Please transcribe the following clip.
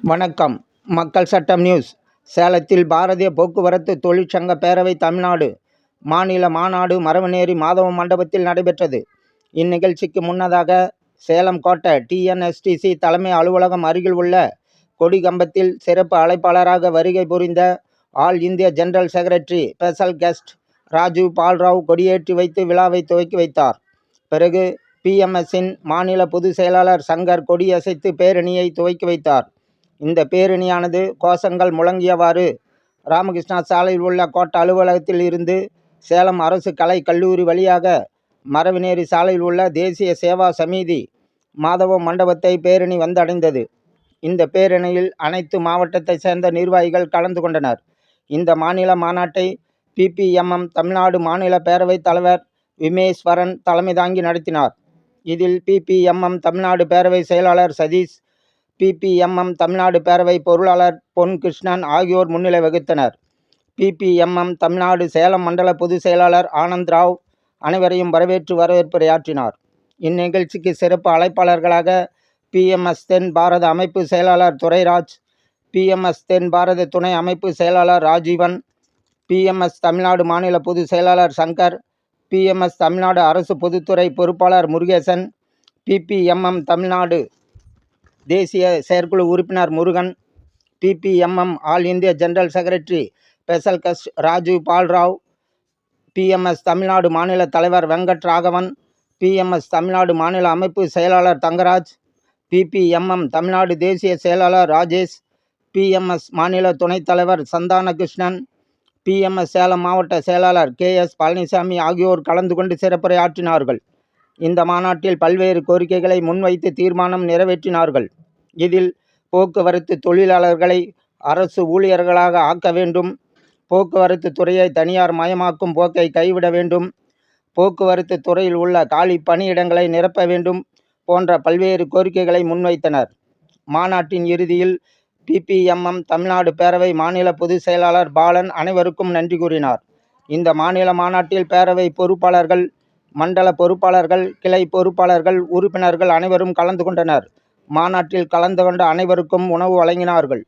வணக்கம். மக்கள் சட்டம் நியூஸ். சேலத்தில் பாரதிய போக்குவரத்து தொழிற்சங்க பேரவை தமிழ்நாடு மாநில மாநாடு மரவநேரி மாதவ மண்டபத்தில் நடைபெற்றது. இந்நிகழ்ச்சிக்கு முன்னதாக சேலம் கோட்டை டிஎன்எஸ்டிசி தலைமை அலுவலகம் அருகில் உள்ள கொடிகம்பத்தில் சிறப்பு அழைப்பாளராக வருகை புரிந்த all India general secretary special guest Rajiv Balrao கொடியேற்றி வைத்து விழாவை துவக்கி வைத்தார். பிறகு பிஎம்எஸ்ஸின் மாநில பொதுச் செயலாளர் சங்கர் கொடியசைத்து பேரணியை துவக்கி வைத்தார். இந்த பேரணியானது கோஷங்கள் முழங்கியவாறு ராமகிருஷ்ணா சாலையில் உள்ள கோட்ட அலுவலகத்தில் இருந்து சேலம் அரசு கலை கல்லூரி வழியாக மரவினேரி சாலையில் உள்ள தேசிய சேவா சமிதி மாதவ மண்டபத்தை பேரணி வந்தடைந்தது. இந்த பேரணியில் அனைத்து மாவட்டத்தைச் சேர்ந்த நிர்வாகிகள் கலந்து கொண்டனர். இந்த மாநில மாநாட்டை பிபிஎம்எம் தமிழ்நாடு மாநில பேரவைத் தலைவர் விமேஸ்வரன் தலைமை தாங்கி நடத்தினார். இதில் பிபிஎம்எம் தமிழ்நாடு பேரவை செயலாளர் சதீஷ் பிபிஎம்எம் தமிழ்நாடு பேரவை பொருளாளர் பொன் கிருஷ்ணன் ஆகியோர் முன்னிலை வகித்தனர். பிபிஎம்எம் தமிழ்நாடு சேலம் மண்டல பொதுச் செயலாளர் ஆனந்த் ராவ் அனைவரையும் வரவேற்று வரவேற்புரையாற்றினார். இந்நிகழ்ச்சிக்கு சிறப்பு அழைப்பாளர்களாக பிஎம்எஸ் தென் பாரத அமைப்பு செயலாளர் துரைராஜ் பிஎம்எஸ் தென் பாரத துணை அமைப்பு செயலாளர் ராஜீவன் பிஎம்எஸ் தமிழ்நாடு மாநில பொதுச் செயலாளர் சங்கர் பிஎம்எஸ் தமிழ்நாடு அரசு பொதுத்துறை பொறுப்பாளர் முருகேசன் பிபிஎம்எம் தமிழ்நாடு தேசிய செயற்குழு உறுப்பினர் Murugan PBMM all India general secretary special guest Rajiv Balrao BMS Tamil Nadu மாநில தலைவர் வெங்கட் ராகவன் பிஎம்எஸ் தமிழ்நாடு மாநில அமைப்பு செயலாளர் தங்கராஜ் பிபிஎம்எம் தமிழ்நாடு தேசிய செயலாளர் ராஜேஷ் பிஎம்எஸ் மாநில துணைத் தலைவர் சந்தானகிருஷ்ணன் பிஎம்எஸ் சேலம் மாவட்ட செயலாளர் கே எஸ் பழனிசாமி ஆகியோர் கலந்து கொண்டு சிறப்புரையாற்றினார்கள். இந்த மாநாட்டில் பல்வேறு கோரிக்கைகளை முன்வைத்து தீர்மானம் நிறைவேற்றினார்கள். இதில் போக்குவரத்து தொழிலாளர்களை அரசு ஊழியர்களாக ஆக்க வேண்டும். போக்குவரத்து துறையை தனியார் மயமாக்கும் போக்கை கைவிட வேண்டும். போக்குவரத்து துறையில் உள்ள காலி பணியிடங்களை நிரப்ப வேண்டும் போன்ற பல்வேறு கோரிக்கைகளை முன்வைத்தனர். மாநாட்டின் இறுதியில் பிபிஎம்எம் தமிழ்நாடு பேரவை மாநில பொதுச் செயலாளர் பாலன் அனைவருக்கும் நன்றி கூறினார். இந்த மாநில மாநாட்டில் பேரவை பொறுப்பாளர்கள் மண்டல பொறுப்பாளர்கள் கிளை பொறுப்பாளர்கள் உறுப்பினர்கள் அனைவரும் கலந்து கொண்டனர். மாநாட்டில் கலந்து கொண்ட அனைவருக்கும் உணவு வழங்கினார்கள்.